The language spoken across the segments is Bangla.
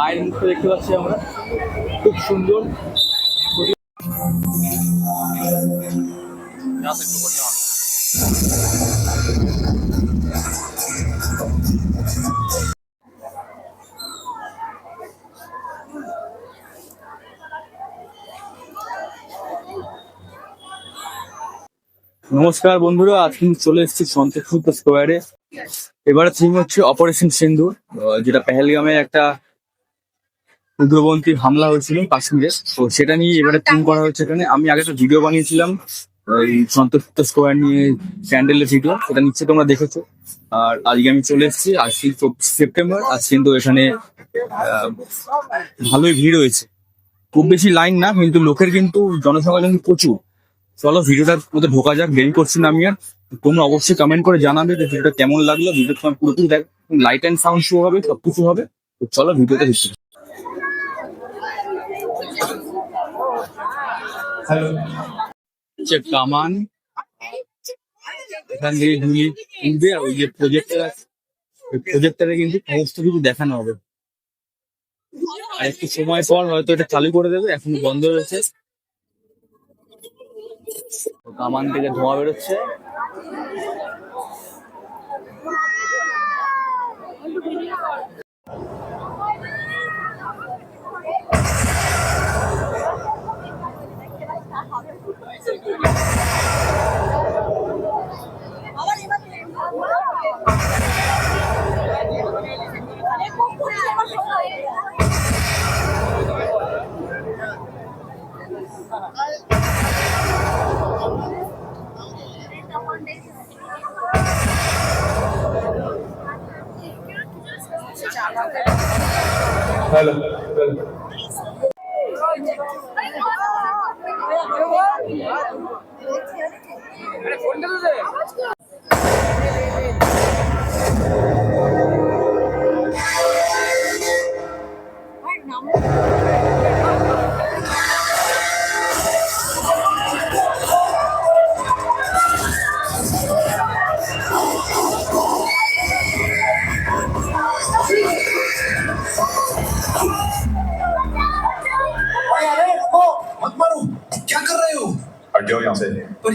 মায়ের মুখটা দেখতে পাচ্ছি আমরা। খুব সুন্দর। নমস্কার বন্ধুরা আজকে চলে এসেছি সন্তোষপুর স্কোয়ারে। এবারে থিম হচ্ছে অপারেশন আহ, যেটা পেহেলগামে একটা উগ্রপন্থী হামলা হয়েছিল কাশ্মীরে। তো সেটা নিয়ে এবারে থিম করা হয়েছে এখানে। আমি আগে তো ভিডিও বানিয়েছিলাম এই সন্তোষপুর স্কোয়ার নিয়ে স্যান্ডেলের ভিডিও সেটা নিশ্চয়ই তোমরা দেখেছ। আর আজকে আমি চলে এসেছি আজকে সেপ্টেম্বর। আজ কিন্তু এখানে ভালোই ভিড় হয়েছে। খুব বেশি লাইন না কিন্তু লোকের কিন্তু জনসংখ্যা কিন্তু প্রচুর। চলো ভিডিওটার মধ্যে ঢোকা যাক দেরি করছি না আমি আর। তোমরা অবশ্যই কমেন্ট করে জানাবে যে ভিডিওটা কেমন লাগল। ভিডিও তোমার পুরোপুরি দেখ লাইট অ্যান্ড সাউন্ড শো হবে সব কিছু হবে। তো চলো ভিডিওটা দেখতে হচ্ছে কামান, এখান থেকে ঝুলি উঠবে আর ওই যে প্রজেক্টর ওই প্রজেক্টরে কিন্তু সমস্ত কিছু দেখানো হবে। আর একটু সময় পর হয়তো এটা চালু করে দেবে, এখন বন্ধ রয়েছে। কামান থেকে ধোঁয়া বেরোচ্ছে। अरे Yeah.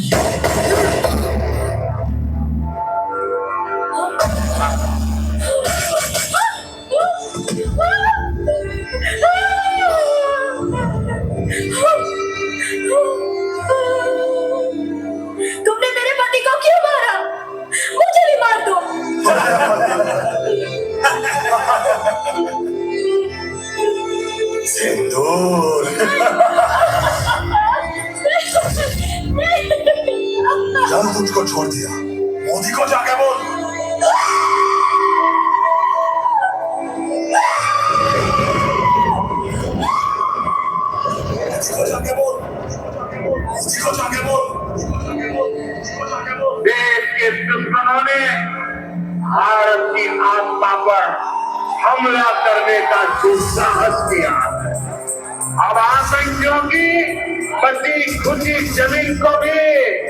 तुमने मेरे पति को क्यों मारा? मुझे भी मार दो। सिंदूर। जब तुझको छोड़ दिया मोदी को जाके बोल को को देश के दुश्मनों ने भारत की आत्मा पर हमला करने का दुस्साहस किया अब आतंकियों की ज़मीन को भी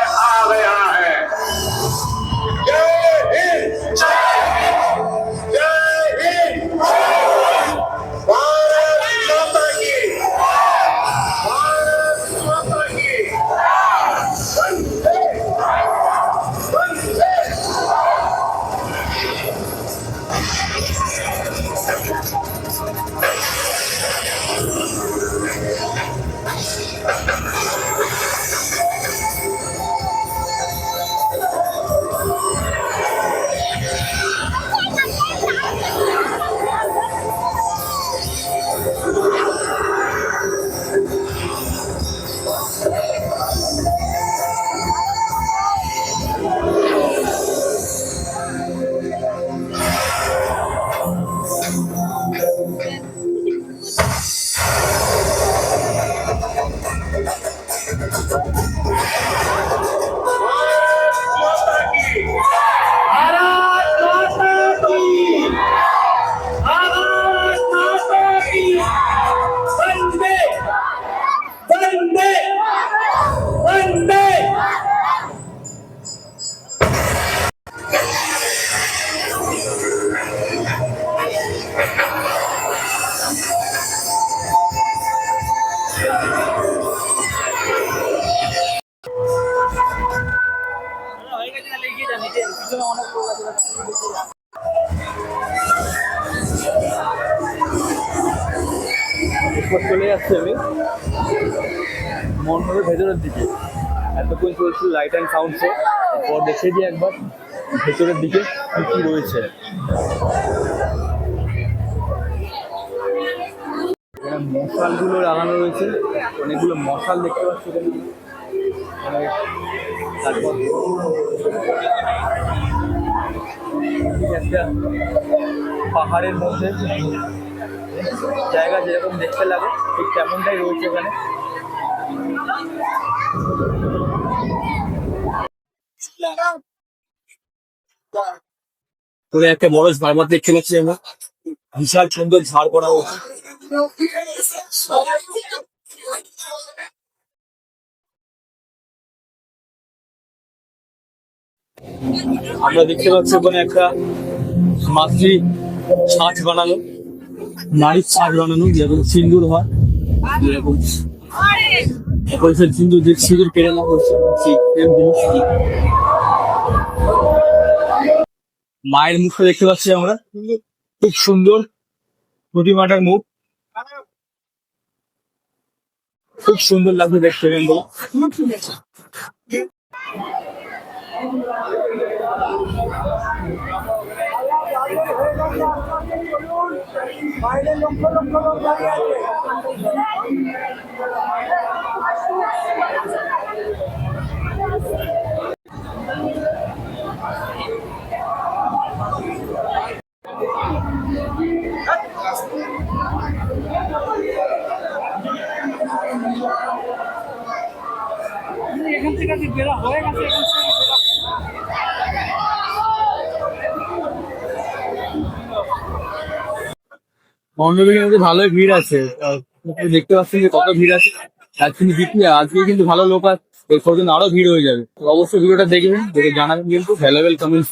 এরপর চলে যাচ্ছে আমি। মন্ডপের ভেতরের দিকে। এতক্ষণ চলছিল লাইট অ্যান্ড সাউন্ড শো এরপর দেখে দিই একবার ভেতরের দিকে কি কি রয়েছে। এখানে মশালগুলো লাগানো রয়েছে। অনেকগুলো মশাল দেখতে পাচ্ছি এখানে। তারপর একটা পাহাড়ের মধ্যে জায়গা যেরকম দেখতে লাগে, ঠিক তেমনটাই রয়েছে এখানে তোরে একটা বড় ঝাড়বাত দেখতে পাচ্ছি আমরা। বিশাল সুন্দর ঝাড় করা আমরা দেখতে পাচ্ছি ওখানে একটা মাতৃ ছাঁচ বানানো নারীর ছাঁচ বানানো যেরকম সিন্দুর হয়, যেরকম পয়সার সিন্দুর যে সিঁদুর কেড়ে নেওয়া মায়ের মুখটা দেখতে পাচ্ছি আমরা। খুব সুন্দর প্রতিমাটার মুখ। খুব সুন্দর লাগছে দেখতে কিন্তু। বাইরে লক্ষ লক্ষ লোক এখান থেকে বেরা হয়ে গেছে মণ্ডপের কিন্তু ভালোই ভিড় আছে দেখতে পাচ্ছেন যে কত ভিড় আছে অ্যাকচুয়ালি বিক্রি আজকে কিন্তু ভালো লোক আছে এরপর কিন্তু আরও ভিড় হয়ে যাবে অবশ্যই ভিডিওটা দেখবেন দেখে জানাবেন কিন্তু ভ্যালুয়েবল কমেন্টস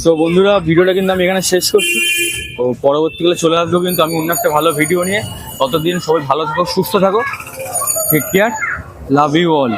সো বন্ধুরা, ভিডিওটা কিন্তু আমি এখানে শেষ করছি। তো পরবর্তীকালে চলে আসব কিন্তু আমি অন্য একটা ভালো ভিডিও নিয়ে। ততদিন সবাই ভালো থাকো, সুস্থ থাকো। Take care love you all